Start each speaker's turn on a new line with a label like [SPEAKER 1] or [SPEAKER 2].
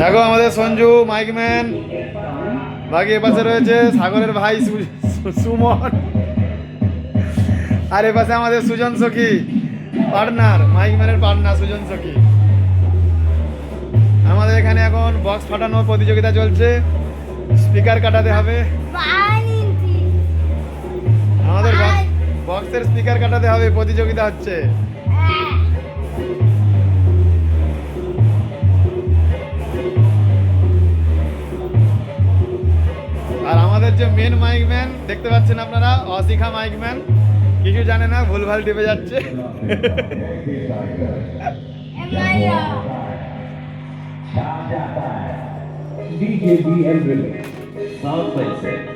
[SPEAKER 1] দেখো আমাদের সঞ্জু মাইকম্যান বাকি এপাশে রয়েছে সাগরের ভাই সুমন। আর এপাশে আমাদের সুজন সখী, পার্টনার মাইকম্যানের পার্টনার সুজন সখী। আমাদের এখানে এখন বক্স ফাটানোর প্রতিযোগিতা চলছে। স্পিকার কাটাতে হবে। আমাদের বক্সের স্পিকার কাটাতে হবে, প্রতিযোগিতা হচ্ছে। আমাদের যে মেন মাইকম্যান দেখতে পাচ্ছেন আপনারা অশিখা মাইকম্যান কিছু জানে না ভুলভাল টিপে যাচ্ছে
[SPEAKER 2] এমাইয়া
[SPEAKER 3] DJ B and Remix. Sound Mindset.